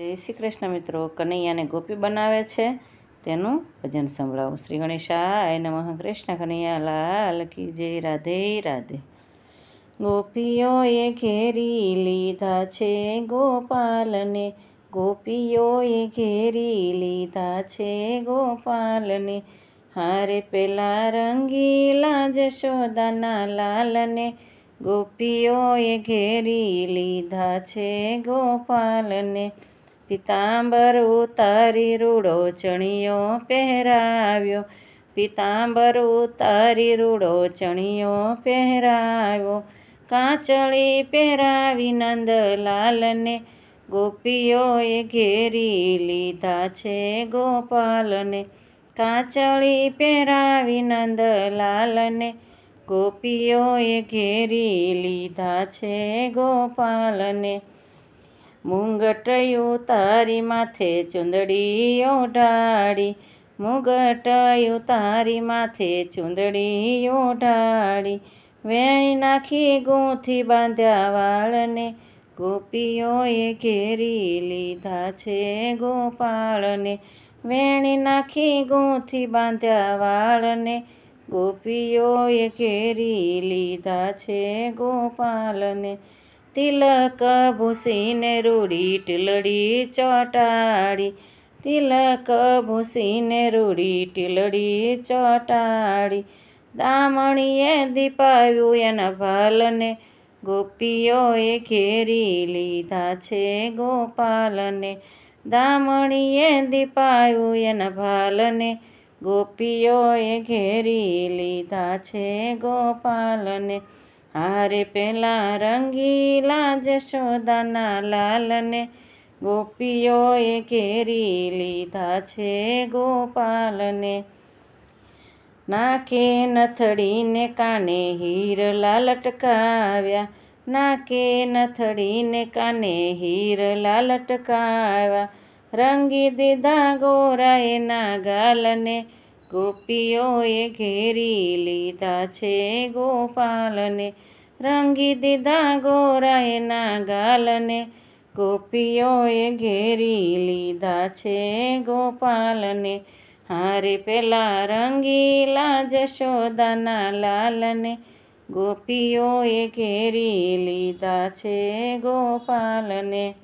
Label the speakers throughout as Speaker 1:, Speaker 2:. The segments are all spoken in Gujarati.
Speaker 1: જય શ્રી કૃષ્ણ મિત્રો. કનૈયાને ગોપી બનાવે છે. તેનું ભજન સંભળાવું. શ્રી ગણેશાય નમઃ. કૃષ્ણ કનૈયા, લાલ કી જય. રાધે રાધે. ગોપીઓએ ઘેરી લીધા છે. ગોપાલને ગોપીઓએ ઘેરી લીધા છે. ગોપાલને હારે પેલા રંગીલા જશોદાના લાલને ગોપીઓએ ઘેરી લીધા છે. ગોપાલને પિતાંબર ઉતારી રૂડો ચણિયો પહેરાવ્યો. પિતાંબર ઉતારી રૂડો ચણિયો પહેરાવ્યો. કાચળી પહેરાવી નંદલાલને, ગોપીઓએ ઘેરી લીધા છે ગોપાલને. કાચળી પહેરાવી નંદલાલને, ગોપીઓએ ઘેરી લીધા છે ગોપાલને. મુંગટયું તારી માથે ચુંદડી ઓઢાડી મુગટયું તારી માથે ચુંદડી ઓઢાડી વેણી નાખી ગૂંથી બાંધ્યા વાળને, ગોપીઓએ ઘેરી લીધા છે ગોપાળને. વેણી નાખી ગૂંથી બાંધ્યા વાળને, ગોપીઓએ ઘેરી લીધા છે ગોપાલને તિલક ભૂસીને રૂડી ટીલડી ચોટાડી. તિલક ભૂસીને રૂડી ટીલડી ચોટાડી. દામણીએ દીપાવ્યું એના ભાલને, ગોપીઓએ ઘેરી લીધા છે ગોપાલને. દામણીએ દીપાયું એના ભાલને, ગોપીઓએ ઘેરી લીધા છે ગોપાલને. હારે પેલા રંગીલા જશોદાના લાલને ગોપીઓએ ઘેરી લીધા છે ગોપાલને. નાકે નથડીને કાને હીરલા લટકાવ્યા. નાકે નથડીને કાને હીરલા લટકાવ્યા. રંગી દીધા ગોરા એના ગાલને ગોપીઓએ ઘેરી લીધા છે ગોપાલને. રંગી દીધા ગોરાએ ના ગાલને ગોપીઓએ ઘેરી લીધા છે ગોપાલને. હારે પેલા રંગીલા જશોદાના લાલને. ગોપીઓએ ઘેરી લીધા છે ગોપાલને.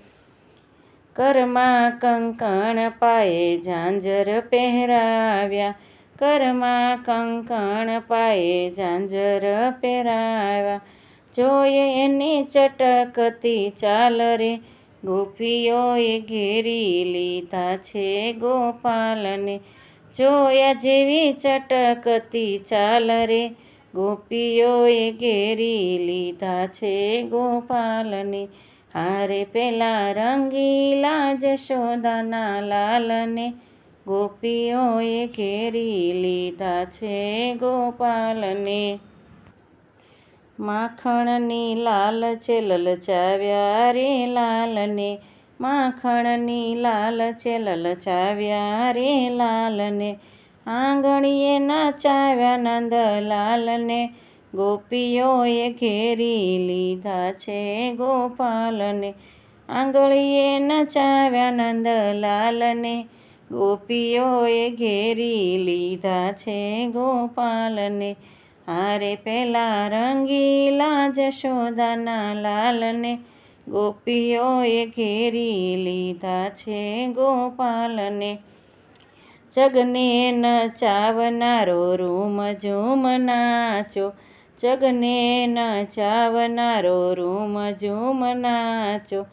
Speaker 1: કરમાં કંકણ પાયે ઝાંઝર પહેરાવ્યા. કરમાં કંકણ પાએ ઝાંઝર પહેરાવ્યા જોઈએ એની ચટકતી ચાલ રે. ગોપીઓએ ઘેરી લીધા છે ગોપાલને. જોયા જેવી ચટકતી ચાલ રે. ગોપીઓએ ઘેરી લીધા છે ગોપાલને. હારે પેલા રંગીલા જશોદાના લાલને. ગોપીઓએ ઘેરી લીધા છે ગોપાલને. માખણની લાલ છે લલચાવ્યા રે લાલને. માખણની લાલ છે લલચાવ્યા રે લાલને. આંગણીએ નાચાવ્યા નંદલાલને ગોપીઓએ ઘેરી લીધા છે ગોપાલને. આંગળીએ નચાવ્યા નંદલાલને ગોપીઓએ ઘેરી લીધા છે ગોપાલને. હારે પેલા રંગીલા જશોદાના લાલને. ગોપીઓએ ઘેરી લીધા છે ગોપાલને. જગને નચાવનારો રૂમ ઝૂમ નાચો. જગને નચાવનારો રૂમ ઝૂમ નાચો.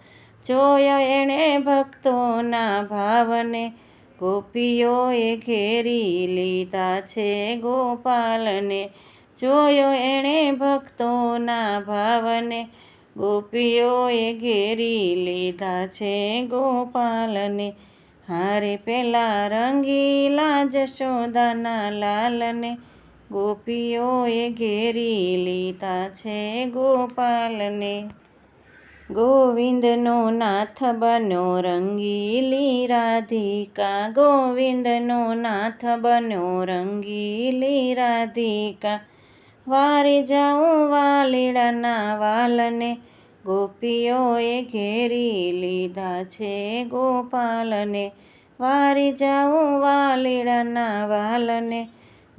Speaker 1: જોયો એણે ભક્તોના ભાવને. ગોપીઓએ ઘેરી લીધા છે ગોપાલને. જોયો એણે ભક્તોના ભાવને. ગોપીઓએ ઘેરી લીધા છે ગોપાલને. હારે પેલા રંગીલા જશોદાના લાલને. ગોપીઓએ ઘેરી લીધા છે ગોપાલને. ગોવિંદનો નાથ બન્યો રંગીલી રાધિકા. ગોવિંદનો નાથ બન્યો રંગીલી રાધિકા. વારી જાઉં વાલીડાના વાલને, ગોપીઓએ ઘેરી લીધા છે ગોપાલને. વારી જાઉં વાલીડાના વાલને,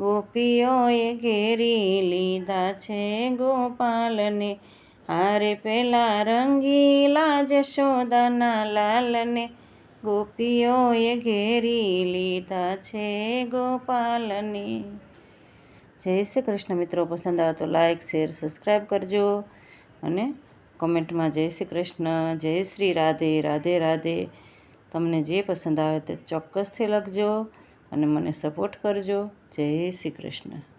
Speaker 1: ગોપીઓએ ઘેરી લીધા છે ગોપાલને. હારે પેલા રંગીલા જશોદાના લાલને ગોપીઓએ ઘેરી લીધા છે ગોપાલને. જય શ્રી કૃષ્ણ મિત્રો, પસંદ આવે તો લાઇક શેર સબસ્ક્રાઈબ કરજો અને કમેન્ટમાં જય શ્રી કૃષ્ણ, જય શ્રી રાધે રાધે રાધે. તમને જે પસંદ આવે તે ચોક્કસથી લખજો અને મને સપોર્ટ કરજો. જય શ્રી કૃષ્ણ.